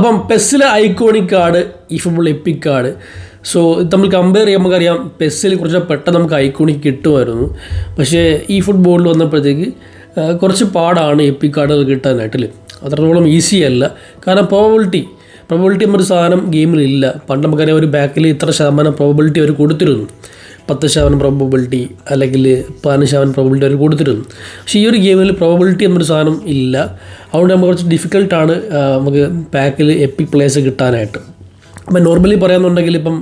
അപ്പം പെസ്സിലെ iconic card ഈ ഫുട്ബോൾ എപ്പിക് കാർഡ്. സോ നമ്മൾ കമ്പയർ ചെയ്യുമ്പോൾ നമുക്കറിയാം പെസ്സിൽ കുറച്ച് പെട്ടെന്ന് നമുക്ക് ഐക്കോണിക് കിട്ടുമായിരുന്നു. പക്ഷേ ഈ ഫുട്ബോളിൽ വന്നപ്പോഴത്തേക്ക് കുറച്ച് പാടാണ് എപ്പിക് കാർഡുകൾ കിട്ടാനായിട്ട് അത്രത്തോളം ഈസി അല്ല. കാരണം പ്രോബിലിറ്റി പ്രോബിലിറ്റി എന്നൊരു സാധനം ഗെയിമിലില്ല പണ്ട് നമുക്കറിയാം ഒരു ബാക്കിൽ ഇത്ര ശതമാനം പ്രോബിലിറ്റി അവർ കൊടുത്തിരുന്നു. പത്ത് ശതമാനം പ്രോബബിലിറ്റി അല്ലെങ്കിൽ പതിനഞ്ച് ശതമാനം പ്രോബിലിറ്റി അവർ കൊടുത്തിരുന്നു. പക്ഷേ ഈ ഒരു ഗെയിമിൽ പ്രോബബിലിറ്റി എന്നൊരു സാധനം ഇല്ല. അതുകൊണ്ട് നമുക്ക് കുറച്ച് ഡിഫിക്കൽട്ടാണ് നമുക്ക് പാക്കിൽ എപ്പിക് പ്ലേസ് കിട്ടാനായിട്ട്. അപ്പം നോർമലി പറയാമെന്നുണ്ടെങ്കിൽ ഇപ്പം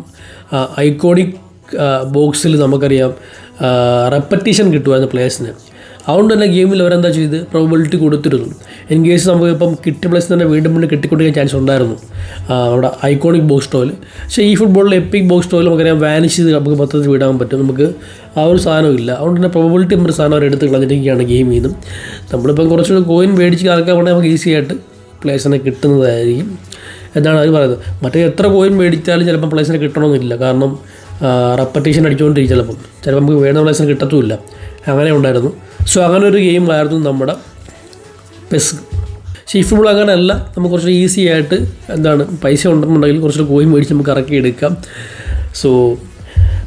ഐക്കോണിക് ബോക്സിൽ നമുക്കറിയാം റെപ്പറ്റീഷൻ കിട്ടുമായിരുന്നു പ്ലേസിന് അതുകൊണ്ട് തന്നെ ഗെയിമിൽ അവരെന്താ ചെയ്ത് പ്രോബിലിറ്റി കൊടുത്തിരുന്നു. ഇൻ കേസ് നമുക്ക് ഇപ്പം കിട്ടിയ പ്ലേസ് തന്നെ വീണ്ടും വീണ്ടും കിട്ടിക്കൊണ്ടിരിക്കാൻ ചാൻസ് ഉണ്ടായിരുന്നു. നമ്മുടെ ഐക്കോണിക് ബോക്സ് ടോയിൽ പക്ഷേ ഈ ഫുട്ബോളിൽ എപ്പിക് ബോക്സ് ടോയിൽ നമുക്കറിയാം വാനിഷ് ചെയ്ത് നമുക്ക് മൊത്തത്തിൽ വിടാൻ പറ്റും. നമുക്ക് ആ ഒരു സാധനം ഇല്ല. അതുകൊണ്ട് തന്നെ പ്രോബിലിറ്റി എന്നൊരു സാധനം അവർ എടുത്ത് കളഞ്ഞിരിക്കുകയാണ് ഗെയിമിൽ നിന്നും നമ്മളിപ്പം കുറച്ചുകൂടി കോയിൻ മേടിച്ച് കറക്കാൻ വേണമെങ്കിൽ നമുക്ക് ഈസി ആയിട്ട് പ്ലേസിനെ കിട്ടുന്നതായിരിക്കും. എന്നാണ് അവർ പറയുന്നത്. മറ്റേ എത്ര കോയിൻ മേടിച്ചാലും ചിലപ്പോൾ പ്ലേസിനെ കിട്ടണമെന്നില്ല. കാരണം റെപ്പറ്റീഷൻ അടിച്ചുകൊണ്ടിരിക്കും ചിലപ്പം. ചിലപ്പോൾ നമുക്ക് വേണ്ട പ്ലേസിന് കിട്ടത്തുമില്ല. അങ്ങനെ ഉണ്ടായിരുന്നു സോ അങ്ങനെ ഒരു ഗെയിം ആയിരുന്നു നമ്മുടെ പെസ് പക്ഷേ ഈ അങ്ങനെയല്ല നമുക്ക് കുറച്ച് ഈസി ആയിട്ട് എന്താണ് പൈസ ഉണ്ടെന്നുണ്ടെങ്കിൽ കുറച്ച് കോയി മേടിച്ച് നമുക്ക് ഇറക്കി എടുക്കാം. സോ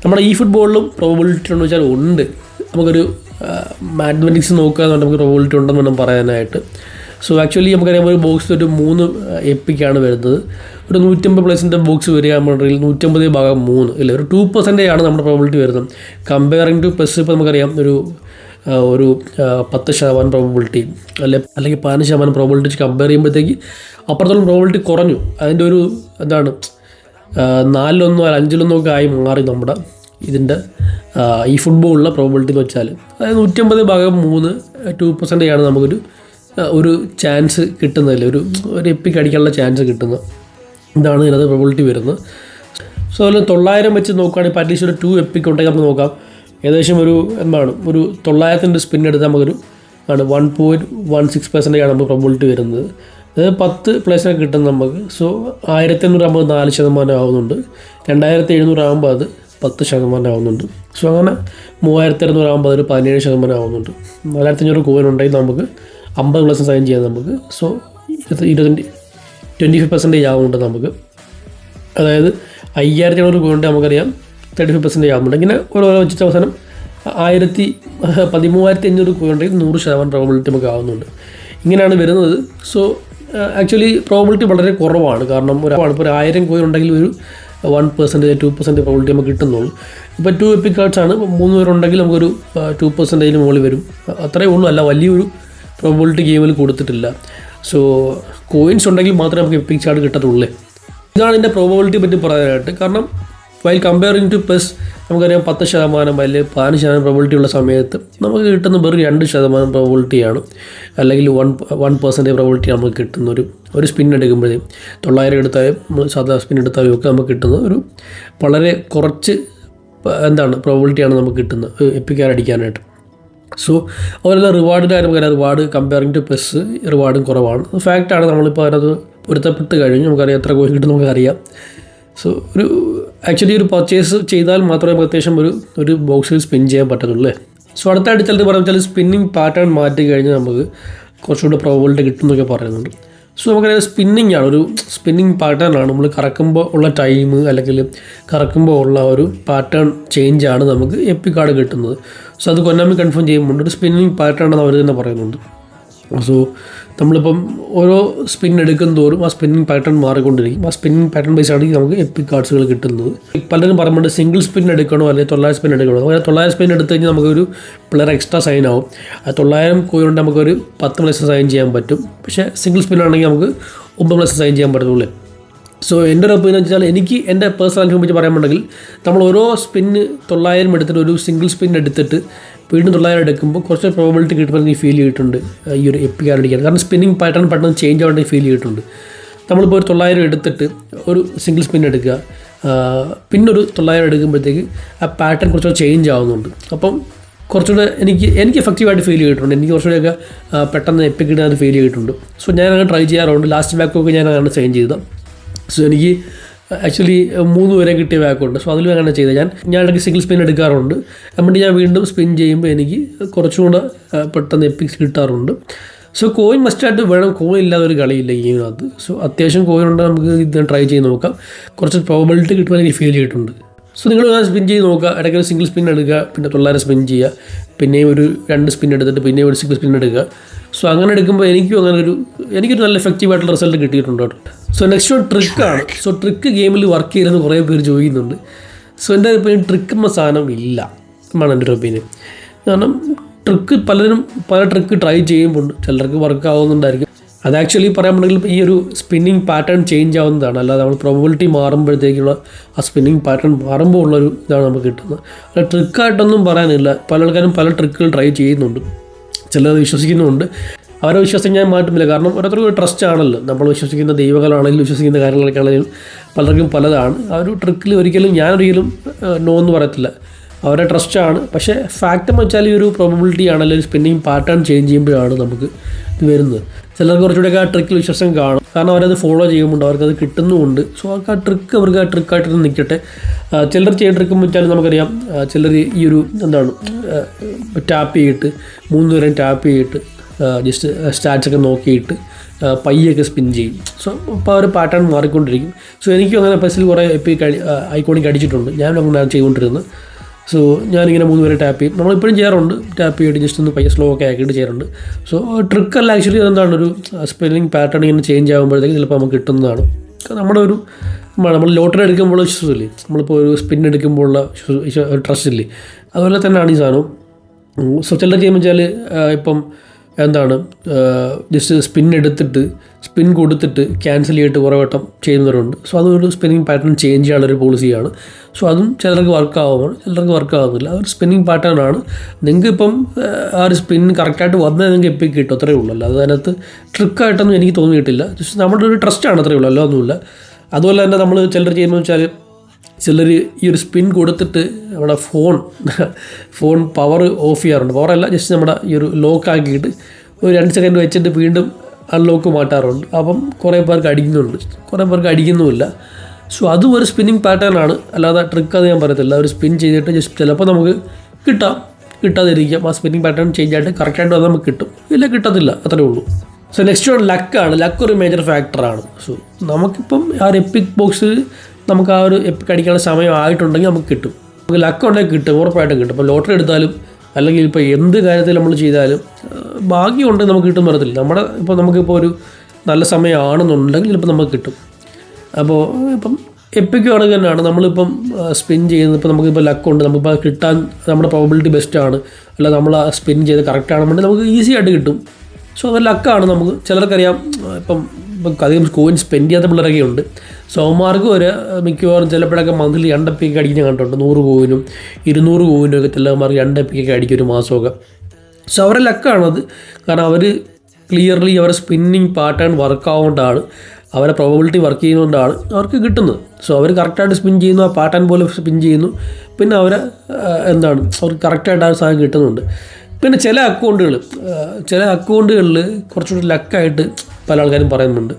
നമ്മുടെ ഈ ഫുട്ബോളിലും പ്രോബിലിറ്റി ഉണ്ടെന്ന് വെച്ചാൽ ഉണ്ട്. നമുക്കൊരു മാത്തമെറ്റിക്സ് നോക്കുക എന്നുണ്ടെങ്കിൽ നമുക്ക് പ്രോബിലിറ്റി ഉണ്ടെന്ന് വേണം പറയാനായിട്ട്. സോ ആക്ച്വലി നമുക്കറിയാം ഒരു ബോക്സ് ഒരു മൂന്ന് എപ്പിക്കാണ് വരുന്നത്. ഒരു നൂറ്റമ്പത് പ്ലേസിന്റെ ബോക്സ് വരിക എന്നുണ്ടെങ്കിൽ നൂറ്റമ്പത് ഭാഗം മൂന്ന് ഇല്ല ഒരു ടു പെർസെന്റേജ് ആണ് നമ്മുടെ പ്രോബിലിറ്റി വരുന്നത്. കമ്പയറിങ് ടു പ്ലസ് ഇപ്പോൾ നമുക്കറിയാം ഒരു ഒരു പത്ത് ശതമാനം പ്രോബിലിറ്റി അല്ലെ അല്ലെങ്കിൽ പതിനഞ്ച് ശതമാനം പ്രോബിലിറ്റി വെച്ച് കമ്പയർ ചെയ്യുമ്പോഴത്തേക്ക് അപ്പുറത്തോളം പ്രോബിലിറ്റി കുറഞ്ഞു. അതിന്റെ ഒരു എന്താണ് നാലിലൊന്നോ അഞ്ചിലൊന്നോ ഒക്കെ ആയി മാറി നമ്മുടെ ഇതിന്റെ ഈ ഫുട്ബോളിലെ പ്രോബിലിറ്റി എന്ന് വെച്ചാൽ അതായത് നൂറ്റമ്പത് ഭാഗം മൂന്ന് ടു ആണ് നമുക്കൊരു ഒരു ചാൻസ് കിട്ടുന്നതിൽ ഒരു ഒരു എപ്പിക്ക് അടിക്കാനുള്ള ചാൻസ് കിട്ടുന്നത് ഇതാണ് ഇതിനകത്ത് പ്രോബിലിറ്റി വരുന്നത്. സോ അതിൽ തൊള്ളായിരം വെച്ച് നോക്കുകയാണെങ്കിൽ അറ്റ്ലീസ്റ്റ് ഒരു ടു എപ്പിക്ക് ഉണ്ടെങ്കിൽ നമുക്ക് നോക്കാം. ഏകദേശം ഒരു എന്താണ് ഒരു തൊള്ളായിരത്തിന്റെ സ്പിൻ എടുത്താൽ നമുക്കൊരു ആണ് one point one six percentage ആണ് നമുക്ക് പ്രോബിലിറ്റി വരുന്നത്. അതായത് പത്ത് പ്ലേസിനൊക്കെ കിട്ടും നമുക്ക് സോ ആയിരത്തി അഞ്ഞൂറ് ആകുമ്പോൾ നാല് ശതമാനം ആവുന്നുണ്ട്. രണ്ടായിരത്തി എഴുന്നൂറ് ആകുമ്പോൾ അത് പത്ത് ശതമാനം ആവുന്നുണ്ട്. സോ അങ്ങനെ മൂവായിരത്തി അറുന്നൂറ് ആകുമ്പോൾ അതൊരു പതിനേഴ് ശതമാനം ആവുന്നുണ്ട്. നാലായിരത്തി അഞ്ഞൂറ് കോയിൻ ഉണ്ടെങ്കിൽ നമുക്ക് അമ്പത് പ്ലസ് സൈൻ ചെയ്യാം നമുക്ക്. സോ ഇരുപത്തി ട്വന്റി ഫൈവ് പെർസെന്റേജ് ആവുന്നുണ്ട് നമുക്ക്. അതായത് അയ്യായിരത്തി അഞ്ഞൂറ് കോയിന്റെ നമുക്കറിയാം തേർട്ടി ഫൈവ് പെർസെന്റേജ് ആകുന്നുണ്ട് ഇങ്ങനെ ഓരോരോ വെച്ചിട്ട് അവസാനം ആയിരത്തി പതിമൂവായിരത്തി അഞ്ഞൂറ് പോയിണ്ടെങ്കിൽ നൂറ് ശതമാനം പ്രോബിലിറ്റി നമുക്ക് ആവുന്നുണ്ട്. ഇങ്ങനെയാണ് വരുന്നത്. സോ ആക്ച്വലി പ്രോബിലിറ്റി വളരെ കുറവാണ്. കാരണം ഒരാളാണ് ഇപ്പോൾ ഒരു ആയിരം കോയിൻ ഉണ്ടെങ്കിൽ ഒരു one percentage two percentage probability നമുക്ക് കിട്ടുന്നുള്ളൂ. ഇപ്പോൾ ടു എപ്പിക് കാർഡ്സ് ആണ്. മൂന്ന് പേരുണ്ടെങ്കിൽ നമുക്കൊരു ടു പെർസെന്റേജിന് മുകളിൽ വരും. അത്രയേ ഉള്ളൂ. അല്ല വലിയൊരു പ്രോബിലിറ്റി ഗെയിമിൽ കൊടുത്തിട്ടില്ല. സോ കോയിൻസ് ഉണ്ടെങ്കിൽ മാത്രമേ നമുക്ക് എപ്പിക് കാർഡ് കിട്ടത്തുള്ളൂ. ഇതാണ് ഇതിന്റെ പ്രോബിലിറ്റി പറ്റി പറയാനായിട്ട്. കാരണം വൈൽ കമ്പയറിങ് ടു പ്ലസ് നമുക്കറിയാം പത്ത് ശതമാനം അല്ലെങ്കിൽ പതിനഞ്ച് ശതമാനം പ്രോബിലിറ്റി ഉള്ള സമയത്ത് നമുക്ക് കിട്ടുന്ന വെറും രണ്ട് ശതമാനം പ്രോബിലിറ്റിയാണ് അല്ലെങ്കിൽ വൺ വൺ പെർസെന്റേജ് പ്രോബിലിറ്റി നമുക്ക് കിട്ടുന്ന ഒരു ഒരു സ്പിൻ എടുക്കുമ്പോഴേ തൊള്ളായിരം എടുത്താലും നമ്മൾ സാധാരണ സ്പിൻ എടുത്താലും ഒക്കെ നമുക്ക് കിട്ടുന്ന ഒരു വളരെ കുറച്ച് എന്താണ് പ്രോബിലിറ്റിയാണ് നമുക്ക് കിട്ടുന്നത് എപ്പിക്കാർ അടിക്കാനായിട്ട്. സോ അതുപോലെ റിവാർഡിന്റെ കാര്യം പറയാം റിവാർഡ് കമ്പയറിങ് ടു പ്ലസ് റിവാർഡും കുറവാണ്. ഫാക്റ്റാണ് നമ്മളിപ്പോൾ അതിനകത്ത് പൊരുത്തപ്പെട്ട് കഴിഞ്ഞ്. നമുക്കറിയാം എത്ര കോയിൻ കിട്ടും നമുക്കറിയാം. സോ ഒരു ആക്ച്വലി ഒരു പർച്ചേസ് ചെയ്താൽ മാത്രമേ അത്യാവശ്യം ഒരു ഒരു ബോക്സിൽ സ്പിൻ ചെയ്യാൻ പറ്റത്തുള്ളൂ അല്ലേ? സോ അടുത്തായിട്ട് ചിലത് പറഞ്ഞു വെച്ചാൽ സ്പിന്നിങ് പാറ്റേൺ മാറ്റി കഴിഞ്ഞാൽ നമുക്ക് കുറച്ചുകൂടെ പ്രോബിലിറ്റി കിട്ടും എന്നൊക്കെ പറയുന്നുണ്ട്. സോ നമുക്കറിയാം സ്പിന്നിങ് ആണ് ഒരു സ്പിന്നിങ് പാറ്റേൺ ആണ്. നമ്മൾ കറക്കുമ്പോൾ ഉള്ള ടൈം അല്ലെങ്കിൽ കറക്കുമ്പോൾ ഉള്ള ഒരു പാറ്റേൺ ചേഞ്ച് ആണ് നമുക്ക് എപ്പി കാർഡ് കിട്ടുന്നത്. സോ അത് കൊന്നാമി കൺഫേം ചെയ്യുമ്പോൾ ഒരു സ്പിന്നിങ് പാറ്റേൺ ആണെന്ന് അവർ തന്നെ പറയുന്നുണ്ട്. സോ നമ്മളിപ്പം ഓരോ സ്പിൻ എടുക്കും തോറും ആ സ്പിന്നിങ് പാറ്റേൺ മാറിക്കൊണ്ടിരിക്കും. ആ സ്പിന്നിങ് പാറ്റേൺ ബേസ് ആണെങ്കിൽ നമുക്ക് എപ്പിക് കാർഡ്സുകൾ കിട്ടുന്നത്. പലരും പറയുമ്പോൾ സിംഗിൾ സ്പിൻ എടുക്കണോ അല്ലെങ്കിൽ തൊള്ളായിരം സ്പിൻ എടുക്കണോ? അങ്ങനെ തൊള്ളായിരം സ്പിൻ എടുത്തു കഴിഞ്ഞാൽ നമുക്കൊരു പ്ലെയർ എക്സ്ട്രാ സൈൻ ആവും. ആ തൊള്ളായിരം കോയിൻ കൊണ്ട് നമുക്കൊരു പത്ത് പ്ലസ് സൈൻ ചെയ്യാൻ പറ്റും. പക്ഷേ സിംഗിൾ സ്പിൻ ആണെങ്കിൽ നമുക്ക് ഒമ്പത് പ്ലസ് സൈൻ ചെയ്യാൻ പറ്റത്തുള്ളൂ. സോ എന്റെ ഒരു ഒപ്പീനിയൻ വെച്ചാൽ എനിക്ക് എന്റെ പേഴ്സണൽ അനുഭവം വെച്ച് പറയുന്നുണ്ടെങ്കിൽ നമ്മൾ ഓരോ സ്പിന്ന് തൊള്ളായിരം എടുത്തിട്ട് ഒരു സിംഗിൾ സ്പിൻ എടുത്തിട്ട് വീണ്ടും തൊള്ളായിരം എടുക്കുമ്പോൾ കുറച്ച് പ്രോബിലിറ്റി കിട്ടുമ്പോൾ എനിക്ക് ഫീൽ ചെയ്തിട്ടുണ്ട് ഈ ഒരു എപ്പി കാർഡ് അടിക്കാൻ കാരണം സ്പിന്നിങ് പാറ്റേൺ പെട്ടെന്ന് ചേഞ്ച് ആവേണ്ടി ഫീൽ ചെയ്തിട്ടുണ്ട് നമ്മളിപ്പോൾ ഒരു തൊള്ളായിരം എടുത്തിട്ട് ഒരു സിംഗിൾ സ്പിൻ എടുക്കുക. പിന്നെ പിന്നൊരു തൊള്ളായിരം എടുക്കുമ്പോഴത്തേക്ക് ആ പാറ്റേൺ കുറച്ചുകൂടെ ചേഞ്ച് ആവുന്നുണ്ട്. അപ്പം കുറച്ചുകൂടെ എനിക്ക് എനിക്ക് എഫക്റ്റീവായിട്ട് ഫീൽ ചെയ്തിട്ടുണ്ട് എനിക്ക് കുറച്ചുകൂടെയൊക്കെ പെട്ടെന്ന് എപ്പിക്കിടാൻ ഫീൽ ചെയ്തിട്ടുണ്ട് സോ ഞാൻ ട്രൈ ചെയ്യാറുണ്ട്. ലാസ്റ്റ് ബാക്കൊക്കെ ഞാൻ ചേഞ്ച് ചെയ്തത്. സോ എനിക്ക് ആക്ച്വലി മൂന്ന് വരെ കിട്ടിയ ബാക്കുണ്ട് സോ അതിലും അങ്ങനെ ചെയ്തത് ഞാൻ ഞാൻ ഇടയ്ക്ക് സിംഗിൾ സ്പിൻ എടുക്കാറുണ്ട്. എന്നിട്ട് ഞാൻ വീണ്ടും സ്പിൻ ചെയ്യുമ്പോൾ എനിക്ക് കുറച്ചുകൂടെ പെട്ടെന്ന് എപ്പിക്സ് കിട്ടാറുണ്ട്. സോ കോയിൻ മസ്റ്റായിട്ട് വേണം. കോയിൻ ഇല്ലാതെ ഒരു കളിയില്ല ഗെയിമിനകത്ത് സോ അത്യാവശ്യം കോയിൻ ഉണ്ടെങ്കിൽ നമുക്ക് ഇത് ട്രൈ ചെയ്ത് നോക്കാം. കുറച്ച് പ്രോബിലിറ്റി കിട്ടുമ്പോൾ എനിക്ക് ഫീൽ ചെയ്തിട്ടുണ്ട്. സോ നിങ്ങൾ സ്പിൻ ചെയ്ത് നോക്കുക. ഇടയ്ക്ക് ഒരു സിംഗിൾ സ്പിൻ എടുക്കുക. പിന്നെ തൊള്ളായിരം സ്പിൻ ചെയ്യുക. പിന്നെയും ഒരു രണ്ട് സ്പിൻ എടുത്തിട്ട് പിന്നെയും ഒരു സിംഗിൾ സ്പിൻ എടുക്കുക. സോ അങ്ങനെ എടുക്കുമ്പോൾ എനിക്കും അങ്ങനെ ഒരു എനിക്കൊരു നല്ല എഫക്റ്റീവ് ആയിട്ടുള്ള റിസൾട്ട് കിട്ടിയിട്ടുണ്ട് കേട്ടോ. സോ നെക്സ്റ്റ് വൺ ട്രിക്കാണ് സോ ട്രിക്ക് ഗെയിമിൽ വർക്ക് ചെയ്യുന്നത് കുറേ പേര് ചോദിക്കുന്നുണ്ട് സോ എന്റെ ഒപ്പീനിയൻ ട്രിക്ക് എന്ന സാധനം ഇല്ല. എന്നാണ് എന്റെ ഒരു ഒപ്പീനിയൻ കാരണം ട്രിക്ക് പലരും പല ട്രിക്ക് ട്രൈ ചെയ്യുമ്പോൾ ചിലർക്ക് വർക്ക് ആവുന്നുണ്ടായിരിക്കും. അത് ആക്ച്വലി പറയുകയാണെങ്കിൽ ഈ ഒരു സ്പിന്നിങ് പാറ്റേൺ ചേഞ്ച് ആവുന്നതാണ്. അല്ലാതെ നമ്മൾ പ്രോബിലിറ്റി മാറുമ്പോഴത്തേക്കുള്ള ആ സ്പിന്നിങ് പാറ്റേൺ മാറുമ്പോൾ ഉള്ളൊരു ഇതാണ് നമുക്ക് കിട്ടുന്നത്. അല്ല ട്രിക്കായിട്ടൊന്നും പറയാനില്ല. പല ആൾക്കാരും പല ട്രിക്കുകൾ ട്രൈ ചെയ്യുന്നുണ്ട്. ചിലത് വിശ്വസിക്കുന്നുമുണ്ട്. അവരെ വിശ്വസിക്കാൻ ഞാൻ മാറ്റുന്നില്ല കാരണം ഓരോരുത്തർക്കും ഒരു ട്രസ്റ്റ് ആണല്ലോ. നമ്മൾ വിശ്വസിക്കുന്ന ദൈവങ്ങളാണെങ്കിലും വിശ്വസിക്കുന്ന കാര്യങ്ങളൊക്കെ ആണെങ്കിലും പലർക്കും പലതാണ്. ആ ഒരു ട്രിക്കിൽ ഒരിക്കലും ഞാനൊരിക്കലും നോ എന്ന് പറയത്തില്ല. അവരുടെ ട്രസ്റ്റാണ് പക്ഷേ ഫാക്റ്റ് എന്ന് വെച്ചാൽ ഈ ഒരു പ്രോബിലിറ്റി ആണ് അല്ലെങ്കിൽ സ്പിന്നിങ് പാറ്റേൺ ചേഞ്ച് ചെയ്യുമ്പോഴാണ് നമുക്ക് ഇത് വരുന്നത്. ചിലർക്ക് കുറച്ചുകൂടെയൊക്കെ ആ ട്രിക്കിൽ വിശ്വാസം കാണും. കാരണം അവരത് ഫോളോ ചെയ്യുമ്പോൾ അവർക്കത് കിട്ടുന്നുമുണ്ട്. സോ അവർക്ക് ആ ട്രിക്ക് അവർക്ക് ആ ട്രിക്കായിട്ട് നിൽക്കട്ടെ. ചിലർ ചെയ്യുന്ന ട്രിക്ക് വെച്ചാൽ നമുക്കറിയാം ചിലർ ഈ ഒരു എന്താണ് ടാപ്പ് ചെയ്തിട്ട് മൂന്ന് നേരം ടാപ്പ് ചെയ്തിട്ട് ജസ്റ്റ് സ്റ്റാറ്റ്സൊക്കെ നോക്കിയിട്ട് പയ്യൊക്കെ സ്പിൻ ചെയ്യും. സോ അപ്പോൾ ഒരു പാറ്റേൺ മാറിക്കൊണ്ടിരിക്കും. സോ എനിക്കും അങ്ങനെ പെസിൽ കുറേ ഇപ്പോൾ ഐക്കോണിക്ക് അടിച്ചിട്ടുണ്ട്. ഞാൻ അങ്ങനെ ചെയ്തുകൊണ്ടിരുന്നത്. സോ ഞാനിങ്ങനെ മൂന്ന് പേരെ ടാപ്പ് ചെയ്യും. നമ്മളിപ്പോഴും ചെയ്യാറുണ്ട്. ടാപ്പ് ചെയ്തിട്ട് ജസ്റ്റ് ഒന്ന് പയ്യെ സ്ലോ ഒക്കെ ആക്കിയിട്ട് ചെയ്യാറുണ്ട്. സോ ട്രിക്കല്ല ആക്ച്വലി എന്താണ് ഒരു സ്പെല്ലിംഗ് പാറ്റേൺ ഇങ്ങനെ ചേഞ്ച് ആകുമ്പോഴത്തേക്ക് ചിലപ്പോൾ നമുക്ക് കിട്ടുന്നതാണ്. നമ്മുടെ ഒരു നമ്മൾ ലോട്ടറി എടുക്കുമ്പോൾ ഇല്ലേ? നമ്മളിപ്പോൾ ഒരു സ്പിൻ എടുക്കുമ്പോഴുള്ള ട്രസ്റ്റ് ഇല്ലേ? അതുപോലെ തന്നെയാണ് ഈ സാധനം സോ ചിലർ ചെയ്യുമ്പോൾ വെച്ചാൽ ഇപ്പം എന്താണ് ജസ്റ്റ് സ്പിൻ എടുത്തിട്ട് സ്പിൻ കൊടുത്തിട്ട് ക്യാൻസൽ ചെയ്തിട്ട് കുറേ വട്ടം ചെയ്യുന്നവരുണ്ട്. സോ അതൊരു സ്പിന്നിങ് പാറ്റേൺ ചേഞ്ച് ചെയ്യാനുള്ളൊരു പോളിസിയാണ് സോ അതും ചിലർക്ക് വർക്ക് ആവുമ്പോൾ ചിലർക്ക് വർക്ക് ആവുന്നില്ല. അതൊരു സ്പിന്നിങ് പാറ്റേൺ ആണ്. നിങ്ങൾക്ക് ഇപ്പം ആ, ഒരു സ്പിൻ കറക്റ്റായിട്ട് വന്നാൽ നിങ്ങൾക്ക് എപ്പോൾ കിട്ടും അത്രയേ ഉള്ളൂ. അല്ല അതിനകത്ത് ട്രിക്കായിട്ടൊന്നും എനിക്ക് തോന്നിയിട്ടില്ല. ജസ്റ്റ് നമ്മുടെ ഒരു ട്രസ്റ്റാണ് അത്രയേ ഉള്ളൂ. അല്ല ഒന്നുമില്ല. അതുപോലെ തന്നെ നമ്മൾ ചിലർ ചെയ്യുമ്പോൾ വെച്ചാൽ ചിലർ ഈ ഒരു സ്പിൻ കൊടുത്തിട്ട് നമ്മുടെ ഫോൺ ഫോൺ പവർ ഓഫ് ചെയ്യാറുണ്ട്. പവറല്ല ജസ്റ്റ് നമ്മുടെ ഈ ഒരു ലോക്ക് ആക്കിയിട്ട് ഒരു രണ്ട് സെക്കൻഡ് വെച്ചിട്ട് വീണ്ടും അൺലോക്ക് മാറ്റാറുണ്ട്. അപ്പം കുറേ പേർക്ക് അടിക്കുന്നുണ്ട്. കുറേ പേർക്ക് അടിക്കുന്നുമില്ല. സോ അതും ഒരു സ്പിന്നിങ് പാറ്റേൺ ആണ്. അല്ലാതെ ട്രിക്ക് അത് ഞാൻ പറയത്തില്ല. ഒരു സ്പിൻ ചെയ്തിട്ട് ജസ്റ്റ് ചിലപ്പോൾ നമുക്ക് കിട്ടാം. കിട്ടാതിരിക്കാം. ആ സ്പിന്നിങ് പാറ്റേൺ ചേഞ്ച് ആയിട്ട് കറക്റ്റായിട്ട് നമുക്ക് കിട്ടും. ഇല്ല കിട്ടത്തില്ല. അത്രേ ഉള്ളൂ. സോ നെക്സ്റ്റ് വൺ ലക്കാണ് ലക്ക് ഒരു മേജർ ഫാക്ടറാണ് സോ നമുക്കിപ്പം ആ ഒരു എപ്പിക് ബോക്സ് നമുക്ക് ആ ഒരു എപ്പിക് അടിക്കാനുള്ള സമയം ആയിട്ടുണ്ടെങ്കിൽ നമുക്ക് കിട്ടും. നമുക്ക് ലക്ക് ഉണ്ടെങ്കിൽ കിട്ടും ഉറപ്പായിട്ടും കിട്ടും. ഇപ്പോൾ ലോട്ടറി എടുത്താലും അല്ലെങ്കിൽ ഇപ്പോൾ എന്ത് കാര്യത്തിൽ നമ്മൾ ചെയ്താലും ആ, ഭാഗ്യം ഉണ്ടെങ്കിൽ നമുക്ക് കിട്ടും പറയത്തില്ല. നമ്മുടെ ഇപ്പോൾ നമുക്കിപ്പോൾ ഒരു നല്ല സമയമാണെന്നുണ്ടെങ്കിൽ ചിലപ്പോൾ നമുക്ക് കിട്ടും. അപ്പോൾ ഇപ്പം എപ്പിക്ക് ആണെങ്കിൽ തന്നെയാണ്. നമ്മളിപ്പം സ്പിൻ ചെയ്യുന്നത് ഇപ്പോൾ നമുക്കിപ്പോൾ ലക്കുണ്ട് നമുക്കിപ്പോൾ കിട്ടാൻ നമ്മുടെ പ്രോബിലിറ്റി ബെസ്റ്റാണ് അല്ല നമ്മൾ ആ സ്പിൻ ചെയ്ത് കറക്റ്റ് ആണെന്നുണ്ടെങ്കിൽ നമുക്ക് ഈസി ആയിട്ട് കിട്ടും. സോ അത് ലക്കാണ് നമുക്ക് ചിലർക്കറിയാം ഇപ്പം അധികം കോയിൻ സ്പെൻഡ് ചെയ്യാത്ത പിള്ളേരൊക്കെ ഉണ്ട്. സോമാർക്ക് ഒരു മിക്കവാറും ചിലപ്പോഴൊക്കെ മന്ത്ലി രണ്ടപ്പിക്ക് അടിക്കുന്ന കണ്ടിട്ടുണ്ട്. നൂറ് കോയിനും ഇരുന്നൂറ് കോയിനും ഒക്കെ ചിലമാർക്ക് രണ്ടപ്പിക്കൊക്കെ അടിക്കും ഒരു മാസമൊക്കെ. സോ അവരുടെ ലക്കാണത് കാരണം അവർ ക്ലിയർലി അവരുടെ സ്പിന്നിങ് പാറ്റേൺ വർക്ക് ആവുകൊണ്ടാണ് അവരെ പ്രോബിലിറ്റി വർക്ക് ചെയ്യുന്നതുകൊണ്ടാണ് അവർക്ക് കിട്ടുന്നത്. സോ അവർ കറക്റ്റായിട്ട് സ്പിൻ ചെയ്യുന്നു ആ പാറ്റേൺ പോലെ സ്പിൻ ചെയ്യുന്നു. പിന്നെ അവരെ എന്താണ് അവർക്ക് കറക്റ്റായിട്ട് ആ സാധനം കിട്ടുന്നുണ്ട്. പിന്നെ ചില അക്കൗണ്ടുകൾ ചില അക്കൗണ്ടുകളിൽ കുറച്ചുകൂടി ലക്കായിട്ട് പല ആൾക്കാരും പറയുന്നുണ്ട്.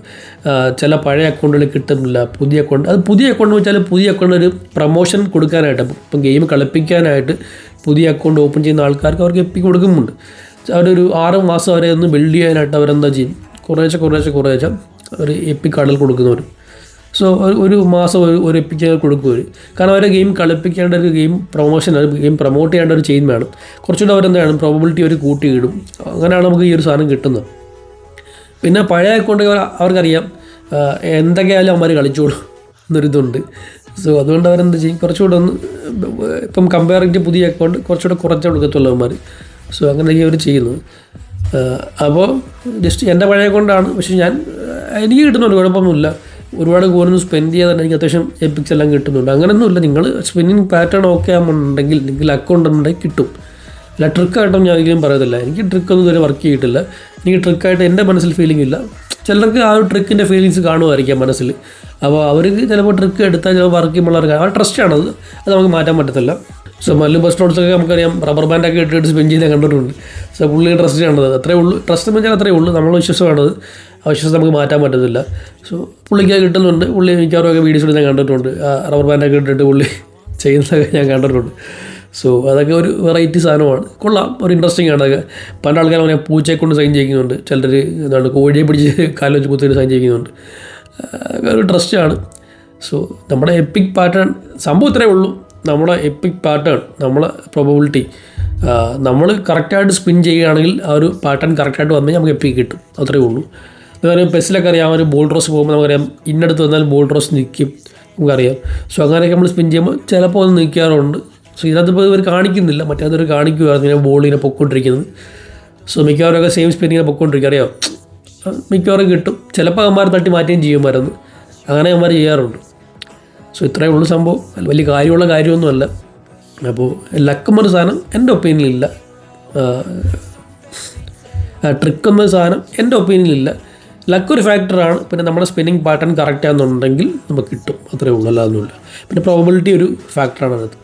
ചില പഴയ അക്കൗണ്ടുകൾ കിട്ടുന്നില്ല പുതിയ അക്കൗണ്ട്. അത് പുതിയ അക്കൗണ്ട് വെച്ചാൽ പുതിയ അക്കൗണ്ട് ഒരു പ്രൊമോഷൻ കൊടുക്കാനായിട്ട് ഇപ്പം ഗെയിം കളിപ്പിക്കാനായിട്ട് പുതിയ അക്കൗണ്ട് ഓപ്പൺ ചെയ്യുന്ന ആൾക്കാർക്ക് അവർക്ക് എപ്പി കൊടുക്കുന്നുണ്ട്. അവരൊരു ആറ് മാസം വരെ ഒന്ന് ബിൽഡ് ചെയ്യാനായിട്ട് അവരെന്താ ചെയ്യും? കുറേശ്ശെ കുറേശ്ശെ കുറേശ്ശെ ഒരു എപ്പി കടൽ കൊടുക്കുന്നവർ സോ ഒരു- ഒരു മാസം ഒരു ഒരു എപ്പിക്ക് കൊടുക്കും അവർ കാരണം അവരെ ഗെയിം കളിപ്പിക്കേണ്ട ഒരു ഗെയിം പ്രൊമോഷൻ ഗെയിം പ്രൊമോട്ട് ചെയ്യേണ്ട ഒരു ചെയിൻ വേണം. കുറച്ചുകൂടെ അവരെന്താണ് പ്രോബിലിറ്റി അവർ കൂട്ടിയിടും. അങ്ങനെയാണ് നമുക്ക് ഈ ഒരു സാധനം കിട്ടുന്നത്. പിന്നെ പഴയ അക്കൗണ്ട് അവർക്കറിയാം. എന്തൊക്കെയായാലും അവന്മാർ കളിച്ചോളും എന്നൊരിതുണ്ട്. സോ അതുകൊണ്ട് അവരെന്ത് ചെയ്യും? കുറച്ചുകൂടെ ഒന്ന് ഇപ്പം ചെയ്ത് പുതിയ അക്കൗണ്ട് കുറച്ചുകൂടെ കുറച്ചേ കൊടുക്കത്തുള്ളൂ അവന്മാർ സോ അങ്ങനെയൊക്കെ അവർ ചെയ്യുന്നത്. അപ്പോൾ ജസ്റ്റ് എന്റെ പഴയ അക്കൗണ്ടാണ് പക്ഷേ ഞാൻ എനിക്ക് കിട്ടുന്നുണ്ട് കുഴപ്പമൊന്നുമില്ല. ഒരുപാട് കൂടുതൽ സ്പെൻഡ് ചെയ്യാതെ എനിക്ക് അത്യാവശ്യം എപ്പിക്സ് എല്ലാം കിട്ടുന്നുണ്ട്. അങ്ങനെയൊന്നുമില്ല നിങ്ങൾ സ്പെൻഡിങ് പാറ്റേൺ ഓക്കെ ആകുന്നുണ്ടെങ്കിൽ നിങ്ങൾ അക്കൗണ്ട് ഉണ്ടെങ്കിൽ കിട്ടും. അല്ല ട്രിക്കായിട്ടും ഞാൻ ഒരിക്കലും പറയത്തില്ല. എനിക്ക് ട്രിക്കൊന്നും ഇതുവരെ വർക്ക് ചെയ്തിട്ടില്ല. എനിക്ക് ട്രിക്കായിട്ട് എന്റെ മനസ്സിൽ ഫീലിംഗ് ഇല്ല. ചിലർക്ക് ആ ഒരു ട്രിക്കിന്റെ ഫീലിങ്സ് കാണുമായിരിക്കാം മനസ്സിൽ. അപ്പോൾ അവർക്ക് ചിലപ്പോൾ ട്രിക്ക് എടുത്താൽ ചിലപ്പോൾ വർക്ക് ചെയ്യുമ്പോൾ ആ ട്രസ്റ്റാണത് അത് നമുക്ക് മാറ്റാൻ പറ്റത്തില്ല. സോ മല്ലു ബസ് സ്റ്റോൺസൊക്കെ നമുക്കറിയാം. റബ്ബർ ബാൻഡൊക്കെ ഇട്ടിട്ട് സ്പെൻഡ് ചെയ്യുന്ന കണ്ടിട്ടുണ്ട്. സോ പുള്ളി ട്രസ്റ്റ് ചെയ്യേണ്ടത് അത്രേ ഉള്ളൂ. ട്രസ്റ്റ് എന്ന് വെച്ചാൽ അത്രേ ഉള്ളൂ. നമ്മൾ വിശ്വാസമാണത്. ആ വിശ്വാസം നമുക്ക് മാറ്റാൻ പറ്റത്തില്ല. സോ പുള്ളിക്ക് കിട്ടുന്നുണ്ട്. പുള്ളി മിക്കവാറും ഒക്കെ വീഡിയോസ് ഞാൻ കണ്ടിട്ടുണ്ട്. റബ്ബർ ബാൻഡൊക്കെ ഇട്ടിട്ട് പുള്ളി ചെയ്യുന്നതൊക്കെ ഞാൻ കണ്ടിട്ടുണ്ട്. സോ അതൊക്കെ ഒരു വെറൈറ്റി സാധനമാണ്. കൊള്ളാം. ഒരു ഇൻട്രസ്റ്റിംഗ് ആണ് അതൊക്കെ. പല ആൾക്കാരും അവനെ പൂച്ചയെ കൊണ്ട് സൈൻ ചെയ്യിക്കുന്നുണ്ട്. ചിലർ എന്താണ് കോഴിയെ പിടിച്ച് കാലിൽ വെച്ച് കുത്തിയിട്ട് സൈൻ ചെയ്യിക്കുന്നുണ്ട്. ഒരു ട്രസ്റ്റാണ് സോ നമ്മുടെ എപ്പിക് പാറ്റേൺ സംഭവം ഇത്രയേ ഉള്ളൂ. നമ്മുടെ എപ്പിക് പാറ്റേൺ നമ്മളെ പ്രോബബിലിറ്റി നമ്മൾ കറക്റ്റായിട്ട് സ്പിൻ ചെയ്യുകയാണെങ്കിൽ ആ ഒരു പാറ്റേൺ കറക്റ്റായിട്ട് വന്നാൽ നമുക്ക് എപ്പിക് കിട്ടും. അത്രയേ ഉള്ളൂ. അതുപോലെ പെസ്സിലൊക്കെ അറിയാം. ഒരു ബോൾ ഡ്രോസ് പോകുമ്പോൾ നമുക്കറിയാം. ഇന്നടുത്ത് വന്നാൽ ബോൾ ഡ്രോസ് നിൽക്കും നമുക്കറിയാം. സോ അങ്ങനെയൊക്കെ നമ്മൾ സ്പിൻ ചെയ്യുമ്പോൾ ചിലപ്പോൾ ഒന്ന് നിൽക്കാറുണ്ട് സോ ഇതിനകത്ത് ഇപ്പോൾ ഇവർ കാണിക്കുന്നില്ല. മറ്റേ അതൊരു കാണിക്കുമായിരുന്നു ഇങ്ങനെ ബോൾ ഇങ്ങനെ പൊക്കോണ്ടിരിക്കുന്നത്. സോ മിക്കവാറൊക്കെ സെയിം സ്പിന്നിങ്ങനെ പൊക്കോണ്ടിരിക്കുക അറിയാം? മിക്കവാറും കിട്ടും. ചിലപ്പോൾ അവന്മാർ തട്ടി മാറ്റുകയും ചെയ്യുമായിരുന്നു. അങ്ങനെ അവന്മാർ ചെയ്യാറുണ്ട്. സോ ഇത്രയേ ഉള്ളൂ സംഭവം. അല്ല വലിയ കാര്യമുള്ള കാര്യമൊന്നുമല്ല. അപ്പോൾ ലക്കം ഒരു സാധനം എന്റെ ഒപ്പീനിയനിലില്ല ട്രിക്ക് എന്ന സാധനം എന്റെ ഒപ്പീനിയനിലില്ല ലക്ക് ഒരു ഫാക്ടറാണ് പിന്നെ നമ്മുടെ സ്പിന്നിങ് പാറ്റേൺ കറക്റ്റ് ആണെന്നുണ്ടെങ്കിൽ നമുക്ക് കിട്ടും. അത്രയേ ഉള്ളൂ. അല്ലാതൊന്നുമില്ല. പിന്നെ പ്രോബിലിറ്റി ഒരു ഫാക്ടറാണ് അത്